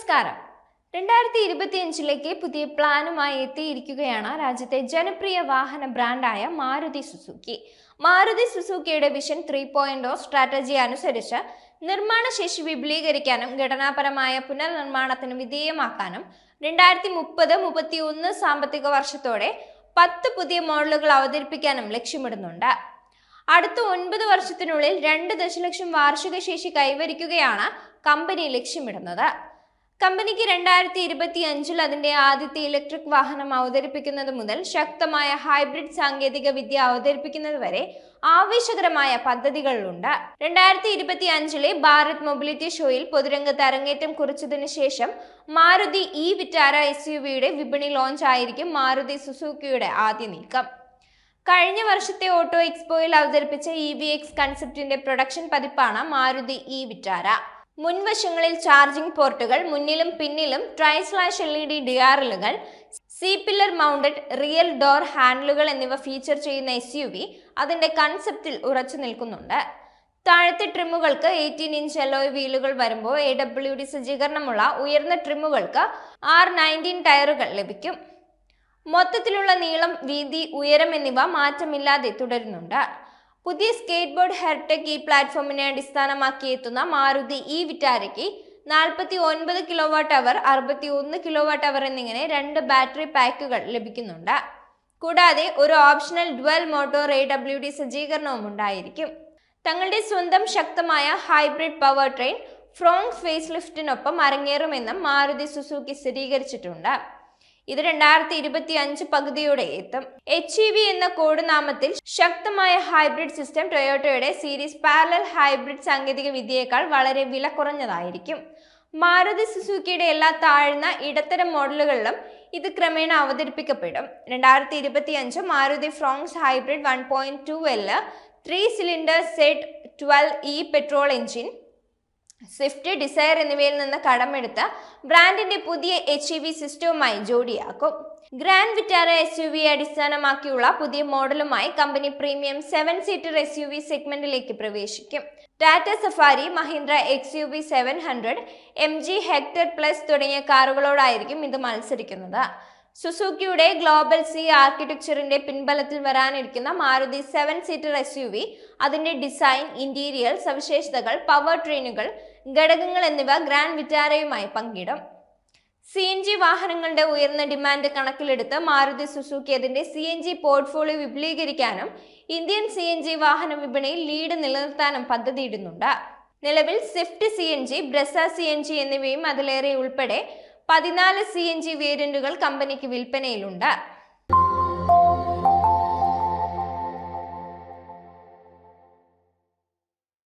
നമസ്കാരം. രണ്ടായിരത്തി ഇരുപത്തിയഞ്ചിലേക്ക് പുതിയ പ്ലാനുമായി എത്തിയിരിക്കുകയാണ് രാജ്യത്തെ ജനപ്രിയ വാഹന ബ്രാൻഡായ മാരുതി സുസുക്കി. മാരുതി സുസുക്കിയുടെ വിഷൻ ത്രീ പോയിന്റ് സ്ട്രാറ്റജി അനുസരിച്ച് നിർമ്മാണ ശേഷി വിപുലീകരിക്കാനും ഘടനാപരമായ പുനർനിർമ്മാണത്തിന് വിധേയമാക്കാനും രണ്ടായിരത്തി മുപ്പത് മുപ്പത്തി ഒന്ന് സാമ്പത്തിക വർഷത്തോടെ പത്ത് പുതിയ മോഡലുകൾ അവതരിപ്പിക്കാനും ലക്ഷ്യമിടുന്നുണ്ട്. അടുത്ത ഒൻപത് വർഷത്തിനുള്ളിൽ രണ്ട് ദശലക്ഷം വാർഷിക ശേഷി കൈവരിക്കുകയാണ് കമ്പനി ലക്ഷ്യമിടുന്നത്. കമ്പനിക്ക് രണ്ടായിരത്തി ഇരുപത്തി അഞ്ചിൽ അതിന്റെ ആദ്യത്തെ ഇലക്ട്രിക് വാഹനം അവതരിപ്പിക്കുന്നത് മുതൽ ശക്തമായ ഹൈബ്രിഡ് സാങ്കേതിക വിദ്യ അവതരിപ്പിക്കുന്നത് വരെ ആവേശകരമായ പദ്ധതികളുണ്ട്. രണ്ടായിരത്തി ഇരുപത്തി അഞ്ചിലെ ഭാരത് മൊബിലിറ്റി ഷോയിൽ പൊതുരംഗത്ത് അരങ്ങേറ്റം കുറിച്ചതിനു ശേഷം Maruti e Vitara S U വിയുടെ വിപണി ലോഞ്ച് ആയിരിക്കും മാരുതി സുസുക്കിയുടെ ആദ്യ നീക്കം. കഴിഞ്ഞ വർഷത്തെ ഓട്ടോ എക്സ്പോയിൽ അവതരിപ്പിച്ച ഇ വി എക്സ് കൺസെപ്റ്റിന്റെ പ്രൊഡക്ഷൻ പതിപ്പാണ് മാരുതി ഇ വിറ്റാര. മുൻവശങ്ങളിൽ ചാർജിംഗ് പോർട്ടുകൾ മുന്നിലും പിന്നിലും tri slash L E D ഡിആർഎല്ലുകൾ C pillar mounted rear door ഹാൻഡിലുകൾ എന്നിവ ഫീച്ചർ ചെയ്യുന്ന എസ് യു വി അതിന്റെ കൺസെപ്റ്റിൽ ഉറച്ചു നിൽക്കുന്നുണ്ട്. താഴത്തെ ട്രിമ്മുകൾക്ക് എയ്റ്റീൻ ഇഞ്ച് അലോയ് വീലുകൾ വരുമ്പോൾ എ ഡബ്ല്യു ഡി സജ്ജീകരണമുള്ള ഉയർന്ന ട്രിമ്മുകൾക്ക് ആർ നയന്റീൻ ടയറുകൾ ലഭിക്കും. മൊത്തത്തിലുള്ള നീളം വീതി ഉയരം എന്നിവ മാറ്റമില്ലാതെ തുടരുന്നുണ്ട്. പുതിയ സ്കേറ്റ് ബോർഡ് ഹെർടെക് ഈ പ്ലാറ്റ്ഫോമിനെ അടിസ്ഥാനമാക്കി എത്തുന്ന മാരുതി ഇ വിറ്റാരയ്ക്ക് നാൽപ്പത്തി ഒൻപത് കിലോ വാട്ട് അവർ അറുപത്തി ഒന്ന് കിലോ വാട്ട് അവർ എന്നിങ്ങനെ രണ്ട് ബാറ്ററി പാക്കുകൾ ലഭിക്കുന്നുണ്ട്. കൂടാതെ ഒരു optional dual motor A W D സജ്ജീകരണവും ഉണ്ടായിരിക്കും. തങ്ങളുടെ സ്വന്തം ശക്തമായ hybrid power train Fronx face ലിഫ്റ്റിനൊപ്പം അരങ്ങേറുമെന്നും മാരുതി സുസുക്കി സ്ഥിരീകരിച്ചിട്ടുണ്ട്. ഇത് രണ്ടായിരത്തി ഇരുപത്തി അഞ്ച് പകുതിയോടെ എത്തും. എച്ച് ഇ വി എന്ന കോഡ് നാമത്തിൽ ശക്തമായ ഹൈബ്രിഡ് സിസ്റ്റം ടൊയോട്ടോയുടെ സീരീസ് പാരലൽ ഹൈബ്രിഡ് സാങ്കേതിക വിദ്യയേക്കാൾ വളരെ വില കുറഞ്ഞതായിരിക്കും. മാരുതി സുസുക്കിയുടെ എല്ലാ താഴ്ന്ന ഇടത്തരം മോഡലുകളിലും ഇത് ക്രമേണ അവതരിപ്പിക്കപ്പെടും. രണ്ടായിരത്തി ഇരുപത്തി അഞ്ച് Maruti Fronx hybrid one point two L three cylinder Z twelve E petrol engine Swift Dzire എന്നിവയിൽ നിന്ന് കടമെടുത്ത് ബ്രാൻഡിന്റെ പുതിയ എച്ച് ഇ വി സിസ്റ്റവുമായി ജോഡിയാക്കും. Grand Vitara S U V അടിസ്ഥാനമാക്കിയുള്ള പുതിയ മോഡലുമായി company premium seven seater S U V സെഗ്മെന്റിലേക്ക് പ്രവേശിക്കും. Tata Safari Mahindra X U V seven hundred M G Hector Plus തുടങ്ങിയ കാറുകളോടായിരിക്കും ഇത് മത്സരിക്കുന്നത്. സുസുക്കിയുടെ ഗ്ലോബൽ സി ആർക്കിടെക്ചറിന്റെ പിൻബലത്തിൽ വരാനിരിക്കുന്ന Maruti seven seater S U V അതിന്റെ ഡിസൈൻ ഇന്റീരിയർ സവിശേഷതകൾ പവർ ട്രെയിനുകൾ ഘടകങ്ങൾ എന്നിവ ഗ്രാൻഡ് വിറ്റാരയുമായി പങ്കിടും. സി എൻ ജി വാഹനങ്ങളുടെ ഉയർന്ന ഡിമാൻഡ് കണക്കിലെടുത്ത് മാരുതി സുസുക്കി അതിന്റെ സി എൻ ജി പോർട്ട്ഫോളിയോ വിപുലീകരിക്കാനും ഇന്ത്യൻ സി എൻ ജി വാഹന വിപണിയിൽ ലീഡ് നിലനിർത്താനും പദ്ധതിയിടുന്നുണ്ട്. നിലവിൽ Swift C N G Brezza C N G എന്നിവയും അതിലേറെ ഉൾപ്പെടെ പതിനാല് സി എൻ ജി വേരിയന്റുകൾ കമ്പനിക്ക് വിൽപ്പനയിലുണ്ട്.